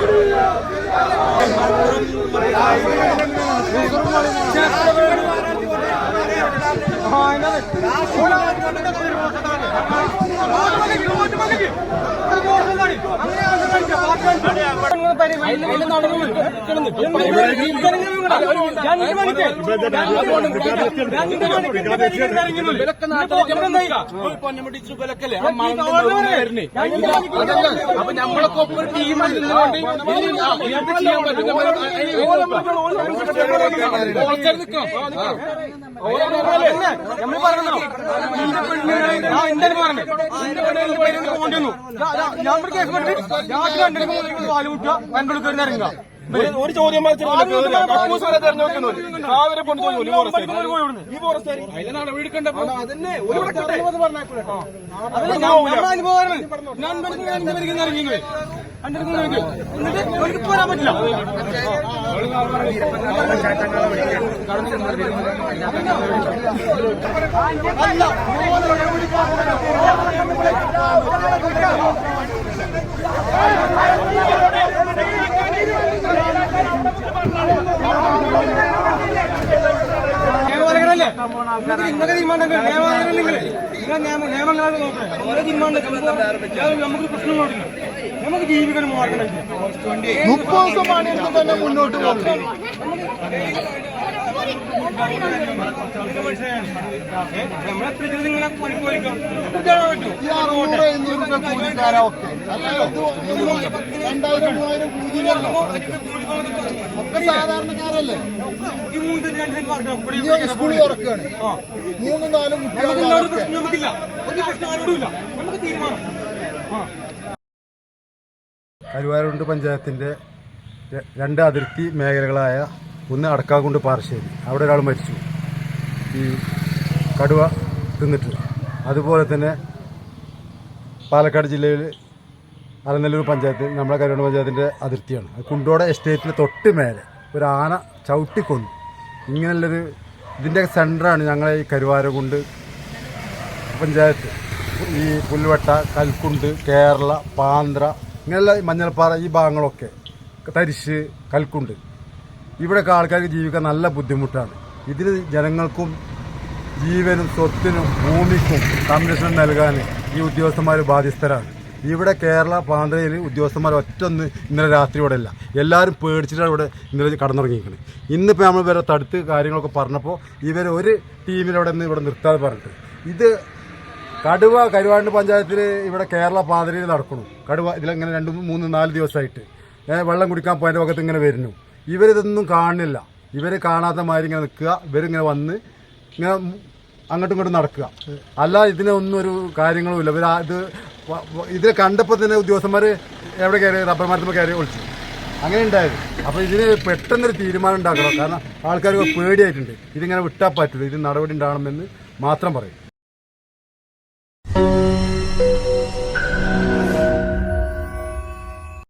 ਆਪਣੇ ਆਪ ਨੂੰ ਜਵਾਬ ਦੇ ਦੇ ਆਪਣੇ ਆਪ ਨੂੰ ਜਵਾਬ ਦੇ ਦੇ എന്ത് ചെയ്യാൻ ആ എന്റെ ഞാൻ കേസ് പെട്ട് ഞാൻ കണ്ടെടുക്കുമ്പോൾ പാൽ മുട്ടുക കണ്ടെടുക്കുക ഇറങ്ങുക ഒരു ചോദ്യം തെരഞ്ഞെടുക്കുന്നു അവരെ കൊണ്ടുപോയി ഈ ഫോറസ്റ്റ് അതിലെ നടപടി എടുക്കണ്ടപ്പോ അതന്നെ ഒരു അതല്ല ഞാൻ നമ്മുടെ അനുഭവമാണ് ഞാൻ ഇറങ്ങി ഇറങ്ങിയത് കണ്ടെടുക്കുന്നു എന്നിട്ട് അവർക്ക് പോരാൻ പറ്റില്ല നിയമപാലകരല്ലേ ഇന്നലെ തീരുമാനം ആൾക്കാരാണ് നിയമങ്ങളാണ് നോക്കണേ ഓരോ തീരുമാനം നമുക്ക് പ്രശ്നങ്ങളുണ്ട് നമുക്ക് ജീവിക്കണം മാർഗം മുപ്പത് ദിവസം പണിയെടുത്ത് തന്നെ മുന്നോട്ട് പോകുന്നു ഒക്കെ സാധാരണക്കാരല്ലേ മൂന്ന് നാലും നമുക്ക് തീരുമാനം കരുവാരുണ്ട് പഞ്ചായത്തിന്റെ രണ്ട് അതിർത്തി മേഖലകളായ ഒന്ന് അടക്കാകുണ്ട് പാറശ്ശേരി. അവിടെ ഒരാൾ മരിച്ചു. ഈ കടുവ തിന്നിട്ട് അതുപോലെ തന്നെ പാലക്കാട് ജില്ലയിൽ അലനല്ലൂർ പഞ്ചായത്ത് നമ്മുടെ കരുവണ്ണ പഞ്ചായത്തിന്റെ അതിർത്തിയാണ്. കുണ്ടോട എസ്റ്റേറ്റിന് തൊട്ട് മേലെ ഒരു ആന ചവിട്ടിക്കൊന്നു. ഇങ്ങനെയുള്ളൊരു ഇതിന്റെ സെന്ററാണ് ഞങ്ങളെ ഈ കരുവാരകുണ്ട് പഞ്ചായത്ത്. ഈ പുൽവട്ട കൽക്കുണ്ട് കേരള പാന്ത്ര ഇങ്ങനെയുള്ള മഞ്ഞൾപ്പാറ ഈ ഭാഗങ്ങളൊക്കെ തരിശ് കൽക്കുണ്ട്. ഇവിടെയൊക്കെ ആൾക്കാർക്ക് ജീവിക്കാൻ നല്ല ബുദ്ധിമുട്ടാണ്. ഇതിന് ജനങ്ങൾക്കും ജീവനും സ്വത്തിനും ഭൂമിക്കും സംരക്ഷണം നൽകാൻ ഈ ഉദ്യോഗസ്ഥന്മാർ ബാധ്യസ്ഥരാണ്. ഇവിടെ കേരള പാന്തയിൽ ഉദ്യോഗസ്ഥന്മാർ ഒറ്റൊന്ന് ഇന്നലെ രാത്രി ഇവിടെ ഇല്ല. എല്ലാവരും പേടിച്ചിട്ടാണ് ഇവിടെ ഇന്നലെ കടന്നുറങ്ങിയിരിക്കുന്നത് ഇന്നിപ്പോൾ നമ്മൾ ഇവരെ തടുത്ത് കാര്യങ്ങളൊക്കെ പറഞ്ഞപ്പോൾ ഇവർ ഒരു ടീമിലവിടെ നിന്ന് ഇവിടെ നിർത്താതെ പറഞ്ഞിട്ട്. ഇത് കടുവ കരുവാണ്ട് പഞ്ചായത്തിൽ ഇവിടെ കേരള പാതയിൽ നടക്കണു. കടുവ ഇതിലങ്ങനെ രണ്ട് മൂന്ന് നാല് ദിവസമായിട്ട് വെള്ളം കുടിക്കാൻ പോയതിന്റെ ഭാഗത്ത് ഇങ്ങനെ വരുന്നു. ഇവരിതൊന്നും കാണുന്നില്ല ഇവർ കാണാത്ത മാതിരി ഇങ്ങനെ നിൽക്കുക. ഇവരിങ്ങനെ വന്ന് ഇങ്ങനെ അങ്ങോട്ടും ഇങ്ങോട്ടും നടക്കുക. അല്ല ഇതിനൊന്നും ഒരു കാര്യങ്ങളുമില്ല ഇവർ ഇത് ഇതിനെ കണ്ടപ്പോൾ തന്നെ ഉദ്യോഗസ്ഥന്മാർ എവിടെ കയറി? റബ്ബർ മരത്തിൽ കയറി ഒളിച്ചു. അങ്ങനെ ഉണ്ടായത്. അപ്പോൾ ഇതിന് പെട്ടെന്നൊരു തീരുമാനം ഉണ്ടാക്കണം. കാരണം ആൾക്കാർക്ക് പേടിയായിട്ടുണ്ട്. ഇതിങ്ങനെ വിട്ടാൽ പറ്റില്ല ഇത് നടപടി ഉണ്ടാകണമെന്ന് മാത്രം പറയും.